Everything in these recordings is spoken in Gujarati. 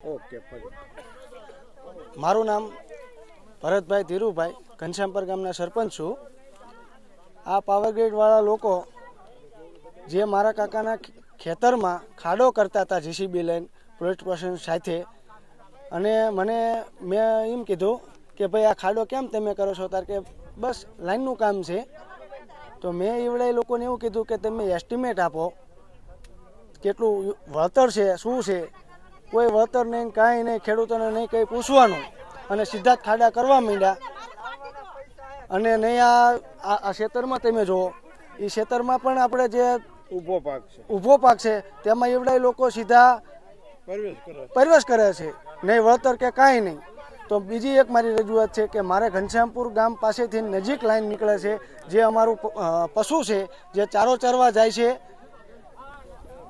ઓકે મારું નામ ભરતભાઈ ધીરુભાઈ, ઘનશ્યામપર ગામના સરપંચ છું. આ પાવરગ્રીડવાળા લોકો જે મારા કાકાના ખેતરમાં ખાડો કરતા હતા જીસીબી લઈને પોલીસ સ્ટેશન સાથે. અને મને, મેં એમ કીધું કે ભાઈ આ ખાડો કેમ તમે કરો છો? તાર કે બસ લાઈનનું કામ છે. તો મેં એવડે લોકોને એવું કીધું કે તમે એસ્ટિમેટ આપો, કેટલું વળતર છે, શું છે? કોઈ વળતર નહીં કાંઈ નહીં ખેડૂતોને નહીં કંઈ પૂછવાનું. અને સીધા જ ખાડા કરવા માંડ્યા. અને નહીં આ આ ખેતરમાં તમે જુઓ એ ખેતરમાં પણ આપણે જે ઊભો પાક છે. ઊભો પાક છે તેમાં એવડાય લોકો સીધા પરવેશ કરે છે. નહીં વળતર કે કાંઈ નહીં. તો બીજી એક મારી રજૂઆત છે કે મારે ઘનશ્યામપુર ગામ પાસેથી નજીક લાઈન નીકળે છે જે અમારું પશુ છે જે ચારો ચરવા જાય છે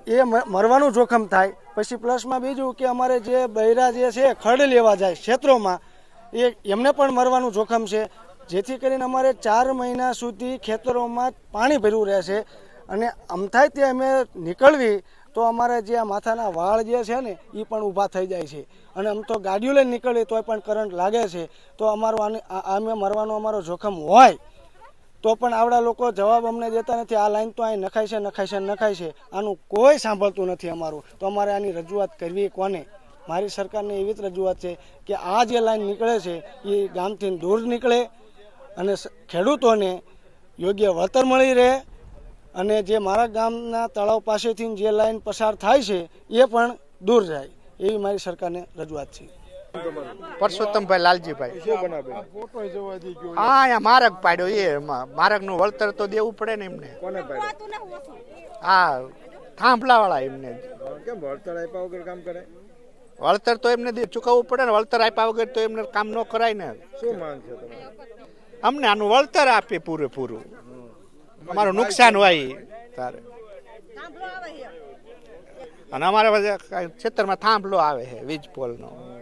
એ મરવાનું જોખમ થાય. પછી પ્લસમાં બીજું કે અમારે જે બૈરા જે છે, ખડ લેવા જાય ક્ષેત્રોમાં, એ એમને પણ મરવાનું જોખમ છે. જેથી કરીને અમારે ચાર મહિના સુધી ખેતરોમાં પાણી ભર્યું રહેશે અને અમથાય તે અમે નીકળવી, તો અમારે જે આ માથાના વાળ જે છે ને એ પણ ઊભા થઈ જાય છે. અને આમ તો ગાડીઓ લઈને નીકળીએ તોય પણ કરંટ લાગે છે. તો અમારું આને આમે મરવાનો અમારો જોખમ હોય. તો પણ આવડા લોકો જવાબ અમને દેતા નથી. આ લાઈન તો અહીં નખાય છે નખાય છે નખાય છે. આનું કોઈ સાંભળતું નથી અમારું. તો અમારે આની રજૂઆત કરવી કોને? મારી સરકારને એવી જ રજૂઆત છે કે આ જે લાઈન નીકળે છે, એ ગામથી દૂર નીકળે અને ખેડૂતોને યોગ્ય વળતર મળી રહે અને જે મારા ગામના તળાવ પાસેથી જે લાઈન પસાર થાય છે, એ પણ દૂર જાય. એવી મારી સરકારને રજૂઆત છે. પરસોત્તમભાઈ લાલજીભાઈ. શું બનાવે. ફોટો જોવા દી ગયો. હા અહીંયા માર્ગ પાડ્યો એ માર્ગનું વળતર તો દેવું પડે ને એમને. હા થાંભલા વાળા એમને. કેમ વળતર આપ્યા વગર કામ કરે? વળતર તો એમને દે- ચૂકવવું પડે ને વળતર આપ્યા વગર તો એમને કામ ન કરાય ને. શું માંગ છે અમને આનું વળતર આપે પૂરેપૂરું. અમારું નુકસાન હોય તારે. અને અમારા બધા ખેતરમાં થાંભલો આવે છે વીજ પોલનો.